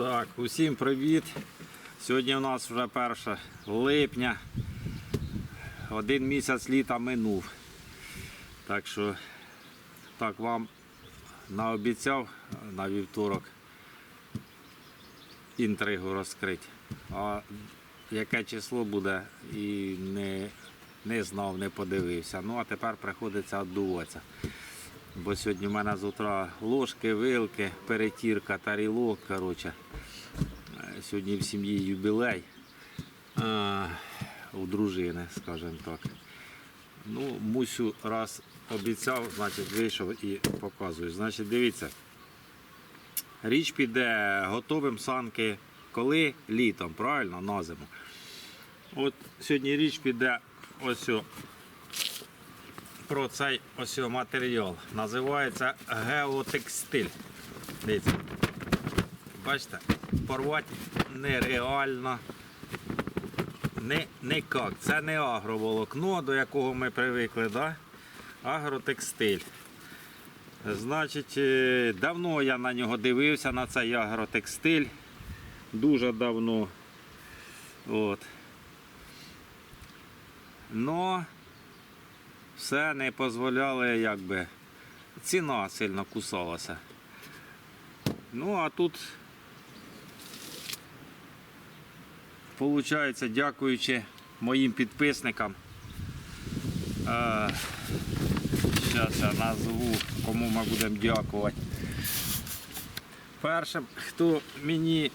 Так, усім привіт. Сьогодні у нас вже 1 липня. Один місяць літа минув. Так що так вам наобіцяв на вівторок інтригу розкрити. А яке число буде і не, не знав, не подивився. Ну а тепер приходиться віддуватися. Бо сьогодні в мене з утра ложки, вилки, перетірка, тарілок. Коротше. Сьогодні в сім'ї юбілей а, у дружини, скажімо так. Ну, мусю раз обіцяв, значить вийшов і показую. Значить, дивіться. Річ піде готовим санки коли літом, правильно, на зиму. От сьогодні річ піде ось про цей ось матеріал. Називається геотекстиль. Дивіться. Бачите, порвати нереально. Не, никак. Це не агроволокно, до якого ми привикли, да? агротекстиль. Значить, е, давно я на нього дивився, на цей агротекстиль. Дуже давно. От. Но все не дозволяли, якби. Ціна сильно кусалася. Ну, а тут, виходить, дякуючи моїм підписникам. Зараз я назву, кому ми будемо дякувати. Першим, хто мені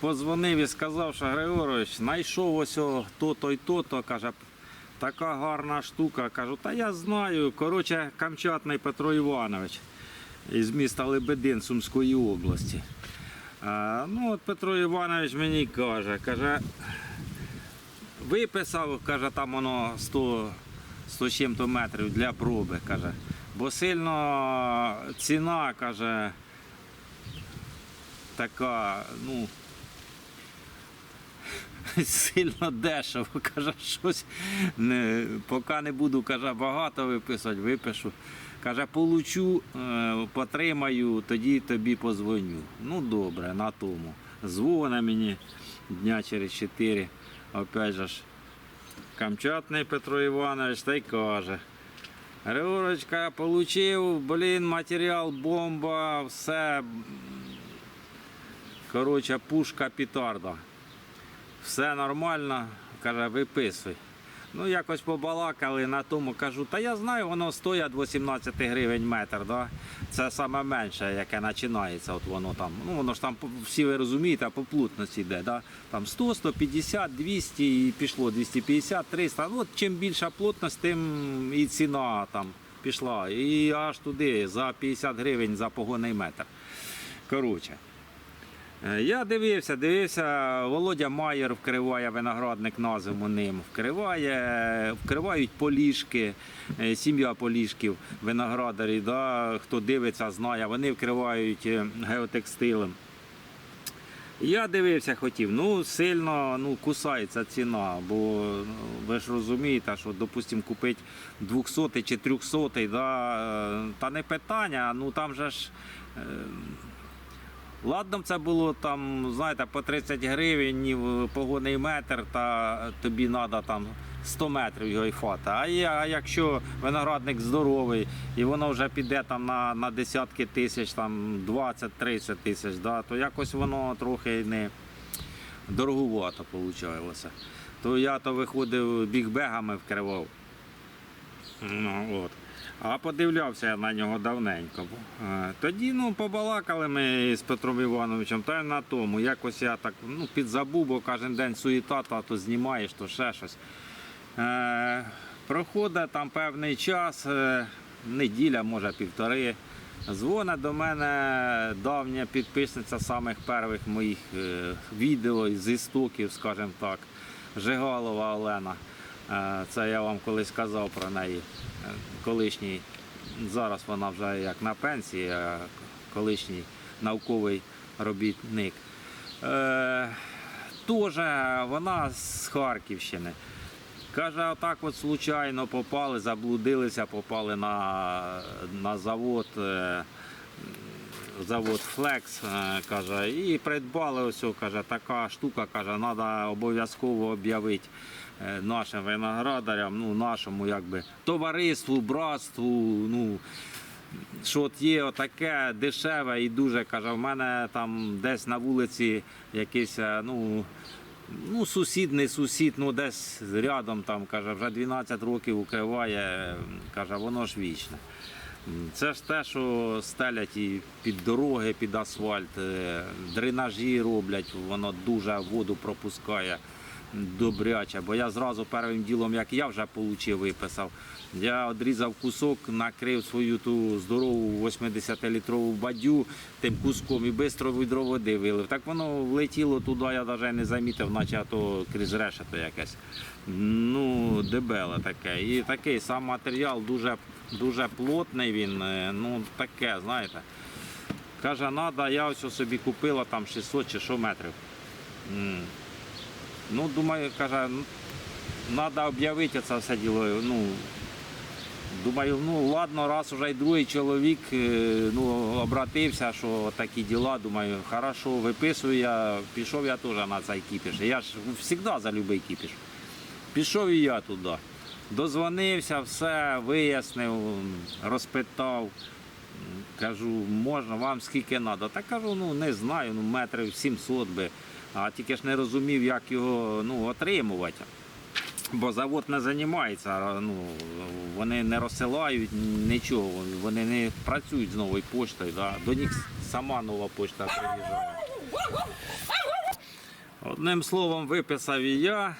позвонив і сказав, що Григорович, знайшов ось то-то і то-то, каже, така гарна штука. Кажу, та я знаю. Коротше, Камчатний Петро Іванович із міста Лебедин Сумської області. А, ну от Петро Іванович мені каже, каже, виписав, каже, там воно 100, 100 чим-то метрів для проби, каже. Бо сильно ціна, каже, така, ну, сильно дешево, каже, щось не, поки не буду, каже, багато виписати, випишу. Каже, получу, е, потримаю, тоді тобі позвоню. Ну добре, на тому. Дзвони мені дня через чотири. Опять же ж, Камчатний Петро Іванович та й каже. Григорочка, получив, блін, матеріал, бомба, все. Коротше, пушка петарда. Все нормально, каже, виписуй. Ну, якось побалакали на тому, кажу, та я знаю, воно стоїть 18 гривень метр. Да? Це саме менше, яке починається. От воно там. Ну, воно ж там всі ви розумієте, по плотності йде. Да? Там 100, 150, 200 і пішло 250, 300. Ну, от чим більша плотність, тим і ціна там пішла. І аж туди за 50 гривень за погонний метр. Коротше. Е, Я дивився, дивився, Володя Майер вкриває виноградник на ним. Вкриває, вкривають поліжки, е, сім'я поліжків, виноградарі, да, хто дивиться, знає, вони вкривають е, геотекстилем. Я дивився, хотів, ну сильно ну, кусається ціна, бо ну, ви ж розумієте, що, допустимо, купити 200 чи 300, да, та не питання, ну там же ж. Е, Ладно, це було там, знаєте, по 30 гривень в погонний метр, та тобі треба там 100 метрів його й фата. А, а якщо виноградник здоровий і воно вже піде там на, на десятки тисяч, там 20-30 тисяч, да, то якось воно трохи не дороговато вийшло. То я то виходив бігбегами вкривав. Ну, от. А подивлявся я на нього давненько. Е, Тоді ну, побалакали ми з Петром Івановичем, та й на тому. Якось я так ну, підзабув, бо кожен день суєта, то, то знімаєш, то ще щось. Е, проходить там певний час, е, неділя, може півтори. Дзвонить до мене давня підписниця самих перших моїх е, відео з істоків, скажімо так, Жигалова Олена. Е, Це я вам колись казав про неї. Колишній, зараз вона вже як на пенсії, а колишній науковий робітник. Е, Тоже вона з Харківщини. Каже, отак от случайно попали, заблудилися, попали на, на завод е, завод Flex, е, каже, і придбали ось, каже, така штука, каже, треба обов'язково об'явити е, нашим виноградарям, ну, нашому якби, товариству, братству, ну, що от є отаке дешеве і дуже, каже, в мене там десь на вулиці якийсь, е, ну, ну, сусід, сусід, ну десь рядом там, каже, вже 12 років укриває, каже, воно ж вічне. Це ж те, що стелять і під дороги, під асфальт, е, дренажі роблять, воно дуже воду пропускає добряче. Бо я зразу першим ділом, як я вже отримав, виписав, я відрізав кусок, накрив свою ту здорову 80-літрову бадю тим куском і швидко відро води вилив. Так воно влетіло туди, я навіть не замітив, наче то крізь решето якесь. Ну, дебеле таке. І такий сам матеріал дуже, дуже плотний він, е, ну таке, знаєте. Каже, треба, я ось собі купила там 600 чи що метрів. Ну, думаю, каже, треба об'явити це все діло. Ну, думаю, ну ладно, раз уже й другий чоловік е, ну, обратився, що такі діла, думаю, хорошо, виписую я, пішов я теж на цей кіпіш. Я ж завжди за будь-який кіпіш. Пішов і я туди. Дозвонився, все, вияснив, розпитав. Кажу, можна, вам скільки треба. Та кажу, ну не знаю, ну метрів 700 би. А тільки ж не розумів, як його ну, отримувати. Бо завод не займається, ну, вони не розсилають нічого, вони не працюють з новою поштою. Да. До них сама нова пошта приїжджає. Одним словом, виписав і я.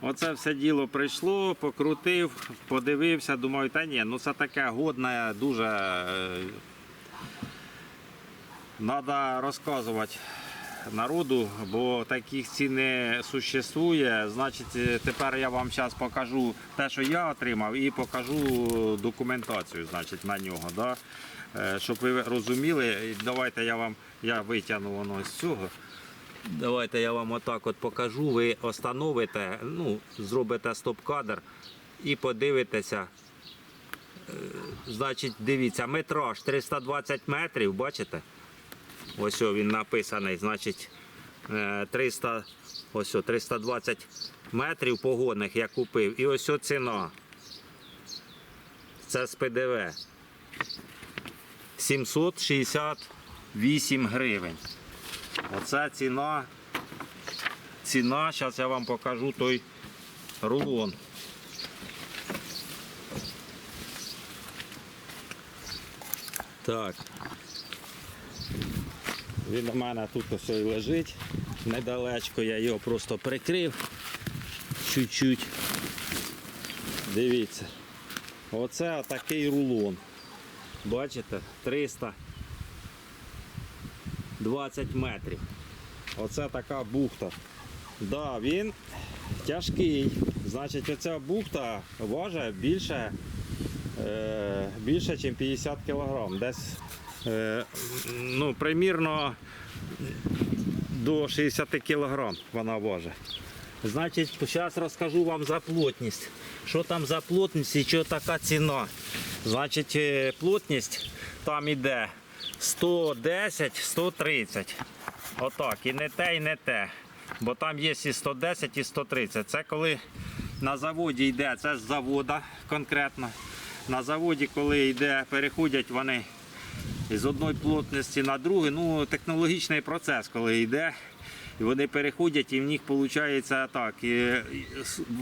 Оце все діло прийшло, покрутив, подивився, думаю, та ні, ну це таке годне, дуже треба розказувати народу, бо таких цін не существує. Значить, е, тепер я вам зараз покажу те, що я отримав, і покажу документацію значить, на нього. Да? Е, Щоб ви розуміли, давайте я вам я витягну воно з цього. Давайте я вам отак от покажу. Ви остановите, ну, зробите стоп-кадр і подивитеся. Е, Значить, дивіться, метраж 320 метрів, бачите? Ось він написаний, значить е, 300, ось 320 метрів погонних я купив. І ось ціна. Це з ПДВ. 768 гривень. Оце ціна. Ціна, зараз я вам покажу той рулон. Так. Він у мене тут ось і лежить недалечко, я його просто прикрив чуть-чуть. Дивіться. Оце такий рулон. Бачите? 320 метрів. Оце така бухта. Да, він тяжкий. Значить, оця бухта важить більше, е, більше, ніж 50 кг. Десь ну, примірно до 60 кг вона важить. Значить, зараз розкажу вам за плотність. Що там за плотність і що така ціна. Значить, е, плотність там іде 110-130. Отак. І не те, і не те. Бо там є і 110, і 130. Це коли на заводі йде, це з завода конкретно. На заводі, коли йде, переходять вони з одної плотності на другу. Ну, технологічний процес, коли йде. І вони переходять, і в них виходить так. І,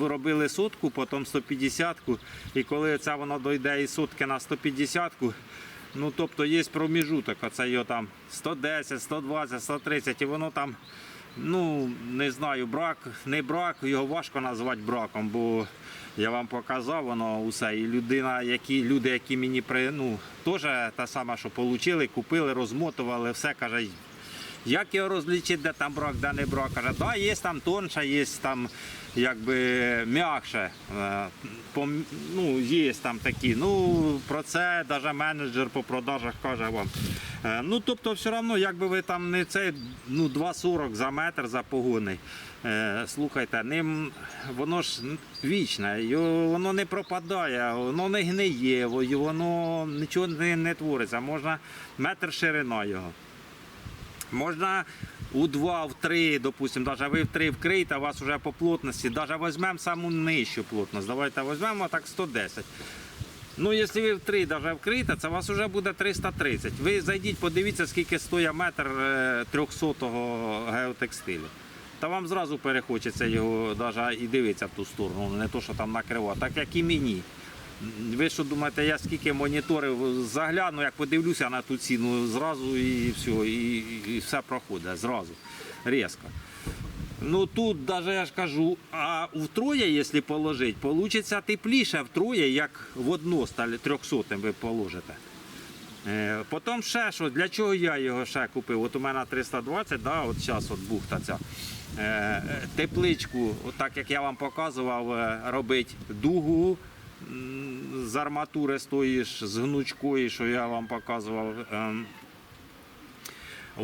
робили сотку, потім 150-ку. і коли це воно дойде із сотки на 150, ну тобто є проміжуток, оце його там 110, 120, 130, і воно там, ну не знаю, брак, не брак, його важко назвати браком, бо я вам показав воно усе. І людина, які, люди, які мені при, ну, теж те саме, що отримали, купили, розмотували, все каже, Як його розлічити, де там брак, де не брак? Каже, да, є там тонше, є там якби м'якше. Е, Ну, є там такі. Ну, про це навіть менеджер по продажах каже вам. Е, Ну, тобто, все одно, якби ви там не цей ну, 2,40 за метр за погони. Е, Слухайте, ним воно ж вічне, воно не пропадає, воно не гниє, воно нічого не, не твориться. Можна метр ширина його. Можна у 2, в 3, допустимо, навіть ви в 3 вкриєте, а у вас вже по плотності, навіть візьмемо саму нижчу плотність. Давайте візьмемо так 110. Ну, якщо ви в 3 навіть вкриєте, це у вас вже буде 330. Ви зайдіть, подивіться, скільки стоїть метр 300-го геотекстилю. Та вам зразу перехочеться його навіть і дивитися в ту сторону, не то, що там накривати, так як і мені. Ви що думаєте, я скільки моніторів загляну, як подивлюся на ту ціну, зразу і все, і, і все проходить зразу, різко. Ну тут навіть я ж кажу, а втроє, якщо положити, вийде тепліше втроє, як в одно сталі 300 ви положите. Е, Потім ще що, для чого я його ще купив? От у мене 320, да, от зараз от бухта ця. Е, Тепличку, так як я вам показував, е, робить дугу з арматури з тої з гнучкої, що я вам показував. ем,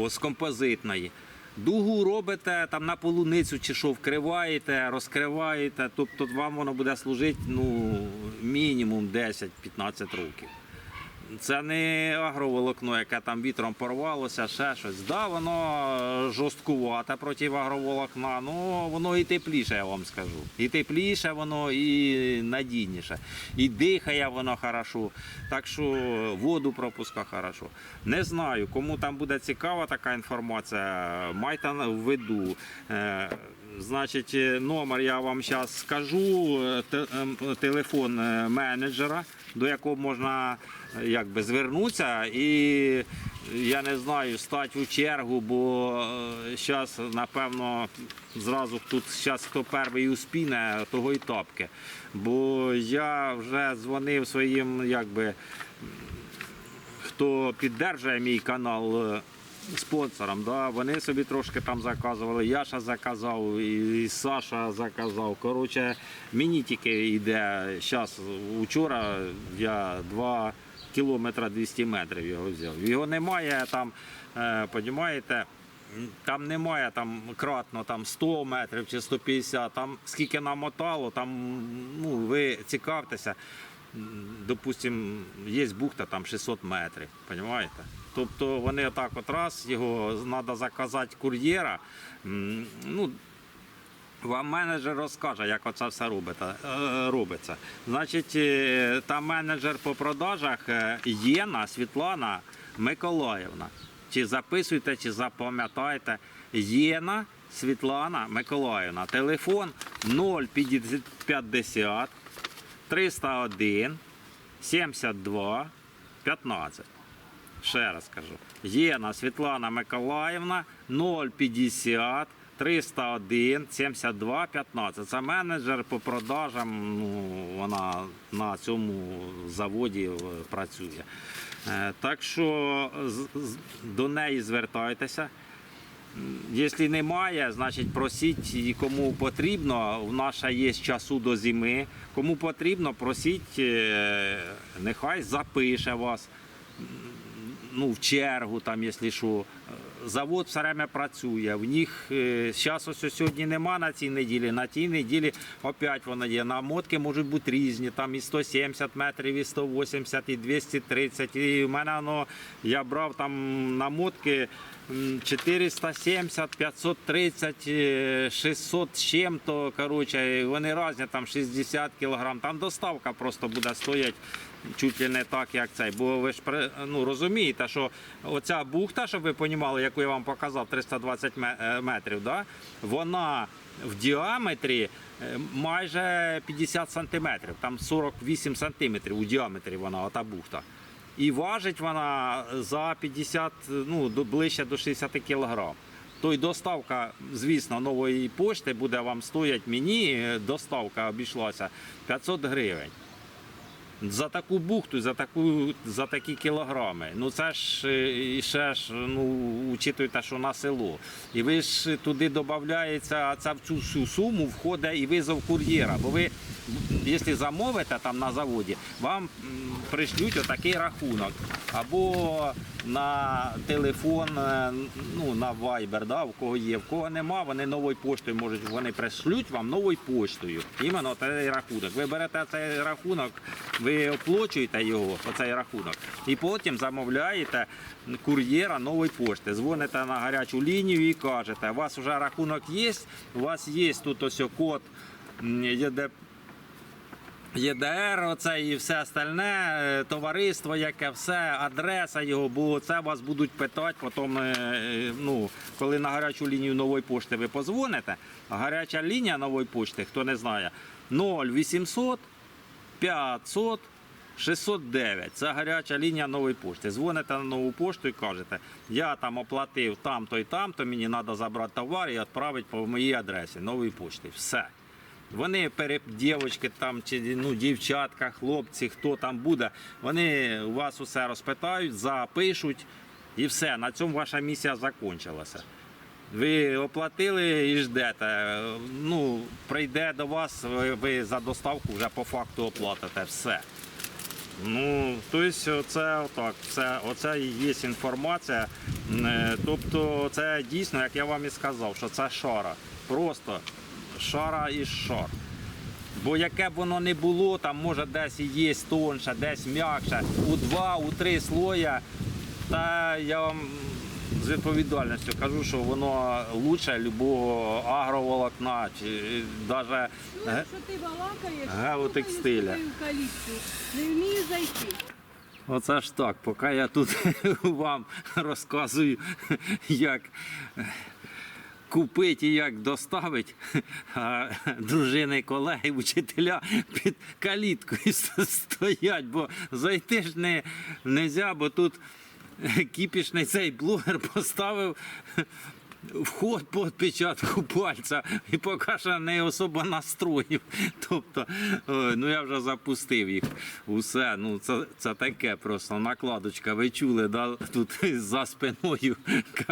з композитної. Дугу робите там на полуницю чи що вкриваєте, розкриваєте, тобто вам воно буде служити ну, мінімум 10-15 років. Це не агроволокно, яке там вітром порвалося, ще щось. Да, воно жорсткувате проти агроволокна, ну воно і тепліше, я вам скажу. І тепліше воно, і надійніше. І дихає воно хорошо. Так що воду пропуска хорошо. Не знаю, кому там буде цікава така інформація, майте в виду. Е, Значить, е, номер я вам зараз скажу, е, ем, телефон е, менеджера, до якого можна е, якби, звернутися і я не знаю, стати у чергу, бо зараз, напевно, зразу тут зараз хто перший успіне, того і тапки. Бо я вже дзвонив своїм, якби, хто піддержує мій канал. Е, Спонсорам, да, вони собі трошки там заказували. Яша заказав, і Саша заказав. Коротше, мені тільки йде зараз. Вчора я 2 кілометри 200 метрів його взяв. Його немає там, е, понімаєте, там немає там кратно там 100 метрів чи 150, там скільки намотало, там ну, ви цікавтеся. Допустим, є бухта там 600 метрів, розумієте? Тобто вони отак от раз, його треба заказати кур'єра. Ну, вам менеджер розкаже, як оце все е, робиться. Значить, е, там менеджер по продажах е, Єна Світлана Миколаївна. Чи записуйте, чи запам'ятайте. Єна Світлана Миколаївна. Телефон 050 301 72 15. Ще раз кажу. Єна Світлана Миколаївна 050 301 72 15. Це менеджер по продажам. Ну, вона на цьому заводі е, працює. Е, Так що до неї звертайтеся. Якщо немає, значить просіть кому потрібно. У нас ще є часу до зими. Кому потрібно, просіть, е, нехай запише вас ну, в чергу, там, якщо що. Завод все время працює. В них зараз ось сьогодні нема на цій неділі. На тій неділі опять воно є. Намотки можуть бути різні. Там і 170 метрів, і 180, і 230. І в мене воно, я брав там намотки 470, 530, е, 600 з чим-то. Коротше, вони різні, там 60 кілограм. Там доставка просто буде стояти чуть ли не так, як цей. Бо ви ж ну, розумієте, що оця бухта, щоб ви розуміли, яку я вам показав, 320 е, метрів, да? вона в діаметрі е, майже 50 сантиметрів, там 48 сантиметрів у діаметрі вона, ота бухта. І важить вона за 50, ну, ближче до 60 кілограм. То й доставка, звісно, нової пошти буде вам стоять мені, е, доставка обійшлася 500 гривень. За таку бухту, за таку за такі кілограми. Ну це ж е, і ще ж ну учитуйте, що на село. І ви ж туди додається, це в цю всю суму входить і визов кур'єра. Бо ви, якщо замовите там на заводі, вам пришлють отакий рахунок. Або на телефон, е, ну на Viber, да, у кого є, в кого нема, вони новою поштою можуть, вони пришлють вам новою поштою. Іменно цей рахунок. Ви берете цей рахунок, ви оплачуєте його, оцей рахунок, і потім замовляєте кур'єра нової пошти. Дзвоните на гарячу лінію і кажете, у вас вже рахунок є, у вас є тут ось код ЄДР, оце і все остальне, е, товариство, яке все, адреса його, бо це вас будуть питати потім, е, е, ну, коли на гарячу лінію нової пошти ви позвоните, гаряча лінія нової пошти, хто не знає, 0800 500 609. Це гаряча лінія нової пошти. Дзвоните на нову пошту і кажете, я там оплатив там-то і там-то, мені треба забрати товар і відправити по моїй адресі нової пошти. Все. Вони пере... дівчатки там чи ну, дівчатка, хлопці, хто там буде, вони у вас усе розпитають, запишуть і все. На цьому ваша місія закінчилася. Ви оплатили і ждете. Ну, прийде до вас, ви, ви за доставку вже по факту оплатите все. Ну, тобто, це отак. Це, оце і є інформація. Е, Тобто, це дійсно, як я вам і сказав, що це шара. Просто шара і шар. Бо яке б воно не було, там може десь і є тонше, десь м'якше, у два, у три слоя. Та я вам з відповідальністю кажу, що воно лучше любого агроволокна чи навіть Ну, якщо ти балакаєш, геотекстиля. слухаю свою не вмію зайти. Оце ж так, поки я тут вам розказую, як купити і як доставити, а дружини, колеги, учителя під каліткою стоять, бо зайти ж не можна, бо тут кіпішний цей блогер поставив вход по відпечатку пальця і поки що не особо настроїв. Тобто, ну я вже запустив їх. Усе, ну це, це таке просто накладочка. Ви чули, да? тут за спиною.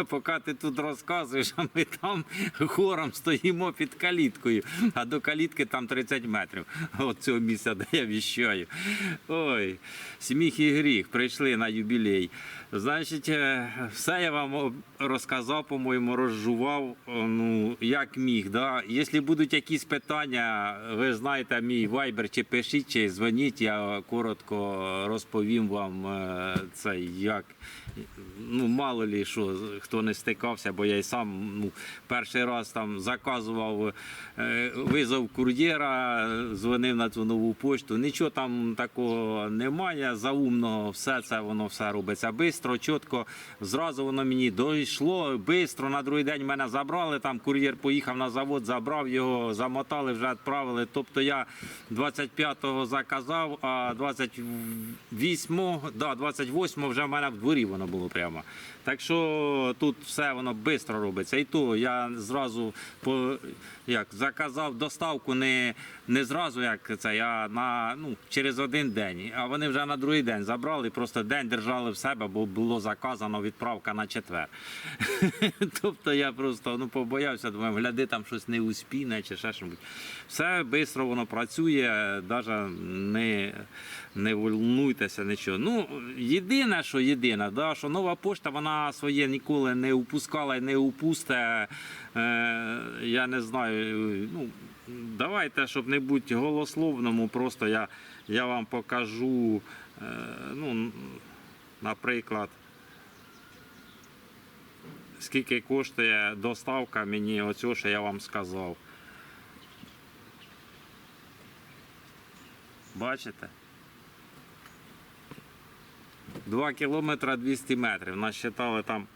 Поки ти тут розказуєш, а ми там хором стоїмо під каліткою, а до калітки там 30 метрів. От цього місця, де я віщаю. Ой, сміх і гріх, прийшли на юбілей. Значить, е, все я вам розказав, по-моєму, розжував, е, ну, як міг. Да? Якщо будуть якісь питання, ви знаєте мій вайбер, чи пишіть, чи дзвоніть, я коротко розповім вам е, це, як. Ну, мало лі що, хто не стикався, бо я й сам ну, перший раз там заказував е, визов кур'єра, дзвонив на цю нову пошту. Нічого там такого немає. Заумно все це воно все робиться швидко, чітко. Зразу воно мені дійшло швидко. На другий день мене забрали. Там кур'єр поїхав на завод, забрав його, замотали, вже відправили. Тобто я 25-го заказав, а 28-го, да, 28-го вже в мене в дворі воно було прямо. Так що тут все воно швидко робиться. І то я зразу по, як, заказав доставку не, не зразу, як це, я на, ну, через один день. А вони вже на другий день забрали, просто день держали в себе, бо було заказано відправка на четвер. тобто я просто ну, побоявся, думаю, гляди, там щось не успіне чи ще щось. Все швидко воно працює, навіть не, не волнуйтеся нічого. Ну, єдине, що єдине, да, що нова пошта вона своє ніколи не упускала і не упусте. Е, я не знаю. Ну, давайте, щоб не бути голословному, просто я, я вам покажу, е, ну, наприклад. Скільки коштує доставка мені оцього, що я вам сказав. Бачите? 2 кілометри 200 метрів. Нас считали там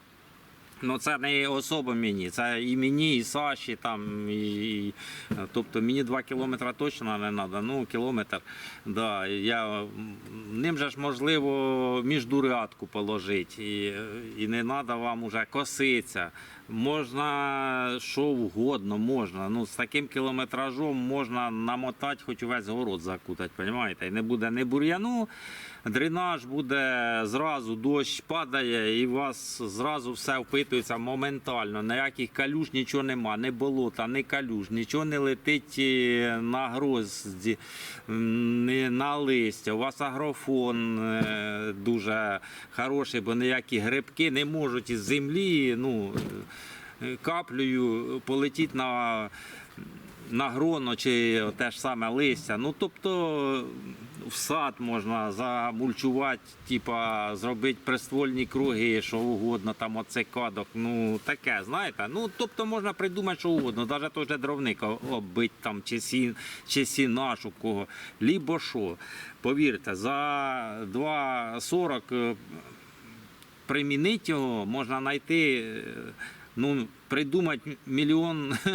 Ну, це не особо мені, це і мені, і Саші, там, і, тобто мені 2 кілометри точно не треба, ну кілометр, да, я, ним же ж можливо міждурядку положити, і, і не треба вам уже коситися. Можна що угодно, можна. Ну, з таким кілометражом можна намотати, хоч увесь город закутати, розумієте? І не буде не бур'яну, дренаж буде зразу, дощ падає, і у вас зразу все впитується моментально. Ніяких калюж нічого нема, не болота, не калюж, нічого не летить е, на грозді, на листя. У вас агрофон е, дуже хороший, бо ніякі грибки не можуть із землі. ну, е, каплею полетіти на, на гроно чи те ж саме листя. Ну, тобто в сад можна замульчувати, типа, зробити приствольні круги, що угодно, там оцикадок, ну таке, знаєте. Ну, тобто можна придумати, що угодно, навіть той же дровник оббити там, чи, сін, чи сінаш у кого, лібо що. Повірте, за 2,40 е, примінити його, можна знайти, е, ну, придумати мільйон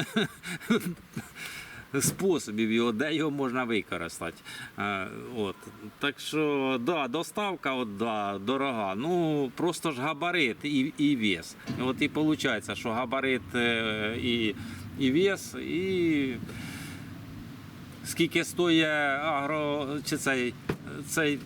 способів його, де його можна використати. Е, От. Так що, да, доставка от, да, дорога. Ну, просто ж габарит і, і вес. От і виходить, що габарит е, і, і вес, і скільки стоїть агро, чи цей, цей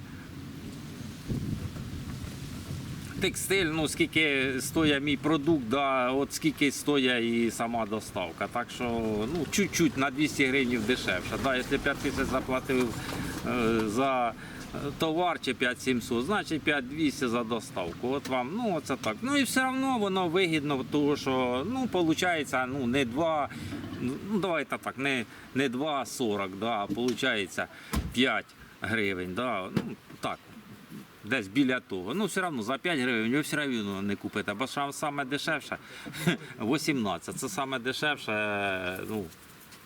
текстиль, ну скільки стоїть мій продукт, да, от скільки стоїть і сама доставка. Так що ну, чуть-чуть на 200 гривень дешевше. Да, якщо 5 тисяч заплатив е, за товар чи 5700, значить 5200 за доставку. От вам, ну оце так. Ну і все одно воно вигідно, тому що ну, виходить, ну, не 2, ну давайте так, не, не 2,40, да, а виходить 5 гривень. Да, ну, десь біля того. Ну, все одно за 5 гривень ви все одно не купите, бо саме дешевше 18. Це саме дешевше, ну,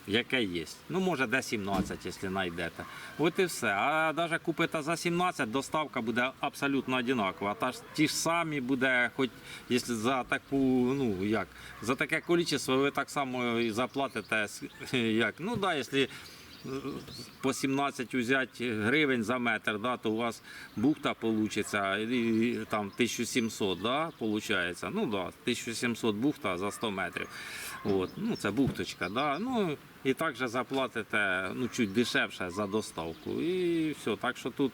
яке є. Ну, може, де 17, якщо знайдете. От і все. А навіть купите за 17, доставка буде абсолютно одинакова. Та ж ті ж самі буде, хоч якщо за таку, ну як, за таке кількість ви так само і заплатите, як. Ну да, якщо по 17 взяти гривень за метр, да, то у вас бухта получиться там 1700, да. Ну да, 1700 бухта за 100 метрів. От, ну це бухточка, да. Ну і також заплатите ну, чуть дешевше за доставку. І все. Так що тут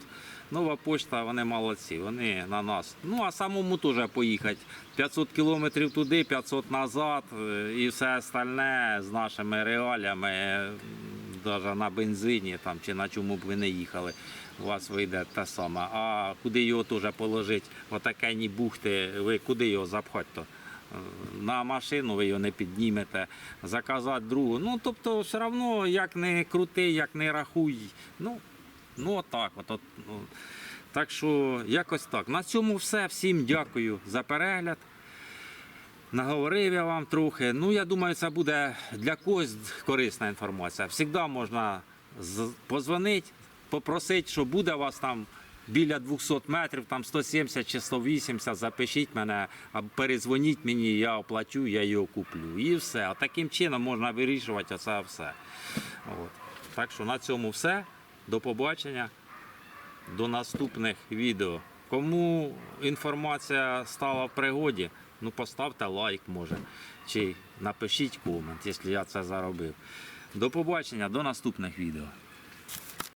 нова почта, вони молодці, вони на нас. Ну а самому теж поїхати. 500 кілометрів туди, 500 назад е, і все остальне з нашими реаліями навіть на бензині там, чи на чому б ви не їхали, у вас вийде те саме. А куди його теж положити, отакені бухти, ви куди його запхати то? На машину ви його не піднімете, заказати другу. Ну, тобто, все одно, як не крути, як не рахуй. Ну, ну отак. От, от, ну. Так що якось так. На цьому все. Всім дякую за перегляд. Наговорив я вам трохи. Ну, я думаю, це буде для когось корисна інформація. Всегда можна позвонити, попросити, що буде у вас там біля 200 метрів, там 170 чи 180, запишіть мене, або перезвоніть мені, я оплачу, я його куплю. І все. А таким чином можна вирішувати оце все. От. Так що на цьому все. До побачення. До наступних відео. Кому інформація стала в пригоді, ну поставте лайк, може, чи напишіть комент, якщо я це заробив. До побачення, до наступних відео.